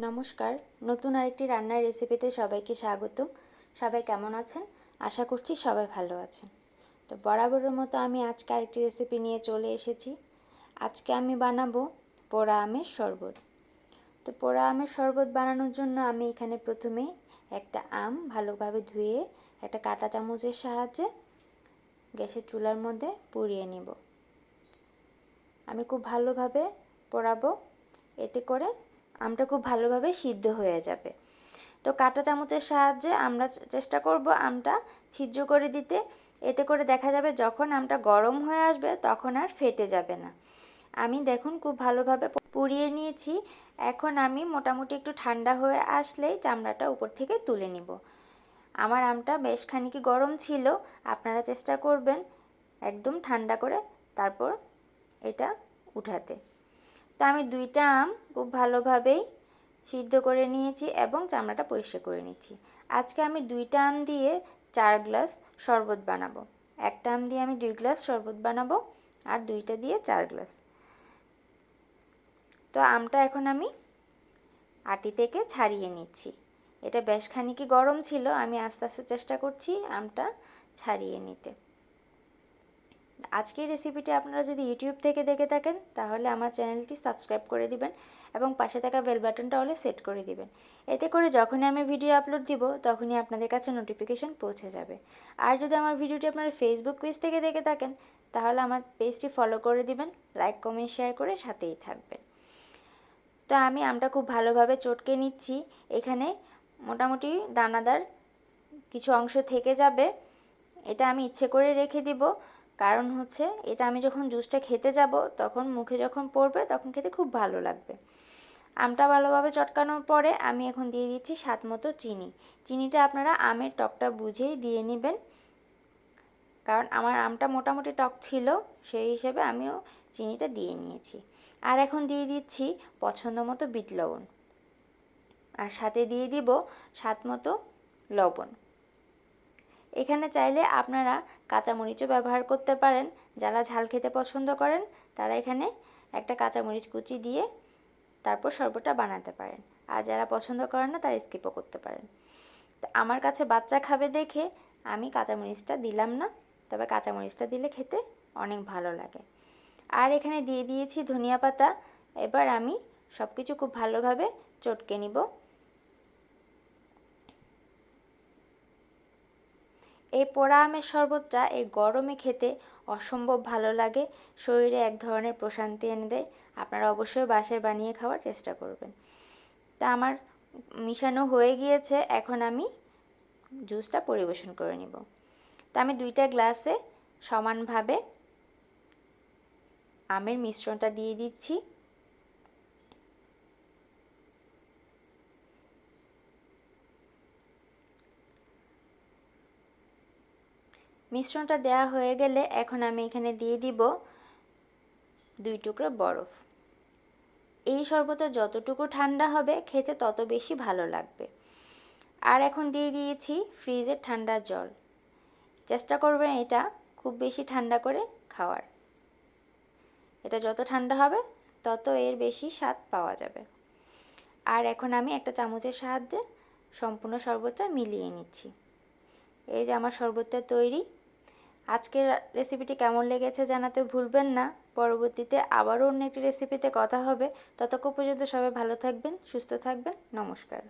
নমস্কার। নতুন আরেকটি রান্নার রেসিপিতে সবাইকে স্বাগত সবাই কেমন আছেন? আশা করছি সবাই ভালো আছেন। তো বরাবরের মতো আমি আজকে আরেকটি রেসিপি নিয়ে চলে এসেছি। আজকে আমি বানাবো পোড়া আমের শরবত। তো পোড়া আমের শরবত বানানোর জন্য আমি এখানে প্রথমে একটা আম ভালোভাবে ধুয়ে একটা কাঁটা চামচের সাহায্যে গ্যাসের চুলার মধ্যে পুড়িয়ে নিব। আমি খুব ভালোভাবে পোড়াবো। এতে করে আমটা খুব ভালোভাবে সিদ্ধ হয়ে যাবে। তো কাঁটা চামচের সাহায্যে আমরা চেষ্টা করব আমটা ছিদ্র করে দিতে। এতে করে দেখা যাবে যখন আমটা গরম হয়ে আসবে তখন আর ফেটে যাবে না। আমি দেখুন খুব ভালোভাবে পুড়িয়ে নিয়েছি। এখন আমি মোটামুটি একটু ঠান্ডা হয়ে আসলেই চামড়াটা উপর থেকে তুলে নিব। আমার আমটা বেশ খানিকি গরম ছিল, আপনারা চেষ্টা করবেন একদম ঠান্ডা করে তারপর এটা উঠাতে। তো আমি দুইটা আম খুব ভালোভাবেই সিদ্ধ করে নিয়েছি এবং চামড়াটা পরিষ্কার করে নিচ্ছি। আজকে আমি দুইটা আম দিয়ে চার গ্লাস শরবত বানাবো। একটা আম দিয়ে আমি দুই গ্লাস শরবত বানাবো আর দুইটা দিয়ে চার গ্লাস। তো আমটা এখন আমি আটি থেকে ছাড়িয়ে নিচ্ছি। এটা বেশ খানিকি গরম ছিল, আমি আস্তে আস্তে চেষ্টা করছি আমটা ছাড়িয়ে নিতে। আজকের রেসিপিটি আপনারা যদি ইউটিউব থেকে দেখে থাকেন, তাহলে আমার চ্যানেলটি সাবস্ক্রাইব করে দিবেন এবং পাশে থাকা বেল বাটনটা হলে সেট করে দিবেন। এতে করে যখনই আমি ভিডিও আপলোড দিব, তখনই আপনাদের কাছে নোটিফিকেশন পৌঁছে যাবে। আর যদি আমার ভিডিওটি আপনারা ফেসবুক পেজ থেকে দেখে থাকেন, তাহলে আমার পেজটি ফলো করে দিবেন লাইক কমেন্ট শেয়ার করে সাথেই থাকবেন। তো আমি আমটা খুব ভালোভাবে চটকে নিচ্ছি। এখানে মোটামুটি দানাদার কিছু অংশ থেকে যাবে। এটা আমি ইচ্ছে করে রেখে দিব। কারণ হচ্ছে এটা আমি যখন জুসটা খেতে যাব, তখন মুখে যখন পড়বে তখন খেতে খুব ভালো লাগবে। আমটা ভালোভাবে চটকানোর পরে আমি এখন দিয়ে দিচ্ছি স্বাদ মতো চিনি। চিনিটা আপনারা আমের টকটা বুঝেই দিয়ে নেবেন। কারণ আমার আমটা মোটামুটি টক ছিল, সেই হিসেবে আমিও চিনিটা দিয়ে নিয়েছি। আর এখন দিয়ে দিচ্ছি পছন্দ মতো বিট লবণ। আর সাথে দিয়ে দিব স্বাদ মতো লবণ। এখানে চাইলে আপনারা কাঁচামরিচও ব্যবহার করতে পারেন। যারা ঝাল খেতে পছন্দ করেন, তারা এখানে একটা কাঁচামরিচ কুচি দিয়ে তারপর শরবতটা বানাতে পারেন। আর যারা পছন্দ করেন না, তারা স্কিপও করতে পারেন। তো আমার কাছে বাচ্চা খাবে দেখে আমি কাঁচামরিচটা দিলাম না, তবে কাঁচামরিচটা দিলে খেতে অনেক ভালো লাগে। আর এখানে দিয়ে দিয়েছি ধনিয়া পাতা। এবার আমি সব কিছু খুব ভালোভাবে চটকে নিব। এই পোড়া আমের শরবতটা এই গরমে খেতে অসম্ভব ভালো লাগে। শরীরে এক ধরনের প্রশান্তি এনে দেয়। আপনারা অবশ্যই বাসায় বানিয়ে খাওয়ার চেষ্টা করবেন। তা আমার মিশানো হয়ে গিয়েছে। এখন আমি জুসটা পরিবেশন করে নিব। তা আমি দুইটা গ্লাসে সমানভাবে আমের মিশ্রণটা দিয়ে দিচ্ছি। মিশ্রণটা দেওয়া হয়ে গেলে এখন আমি এখানে দিয়ে দিব দুই টুকরো বরফ। এই শরবতে যতটুকু ঠান্ডা হবে, খেতে তত বেশি ভালো লাগবে। আর এখন দিয়ে দিয়েছি ফ্রিজের ঠান্ডা জল। চেষ্টা করবেন এটা খুব বেশি ঠান্ডা করে খাওয়ার। এটা যত ঠান্ডা হবে, তত এর বেশি স্বাদ পাওয়া যাবে। আর এখন আমি একটা চামচের সাহায্যে সম্পূর্ণ শরবতটা মিলিয়ে নিচ্ছি। এই যে আমার শরবতটা তৈরি আজকের রেসিপিটি কেমন লেগেছে জানাতে ভুলবেন না। পরবর্তীতে আবারও অন্য একটি রেসিপিতে কথা হবে। ততক্ষণ পর্যন্ত সবাই ভালো থাকবেন, সুস্থ থাকবেন। নমস্কার।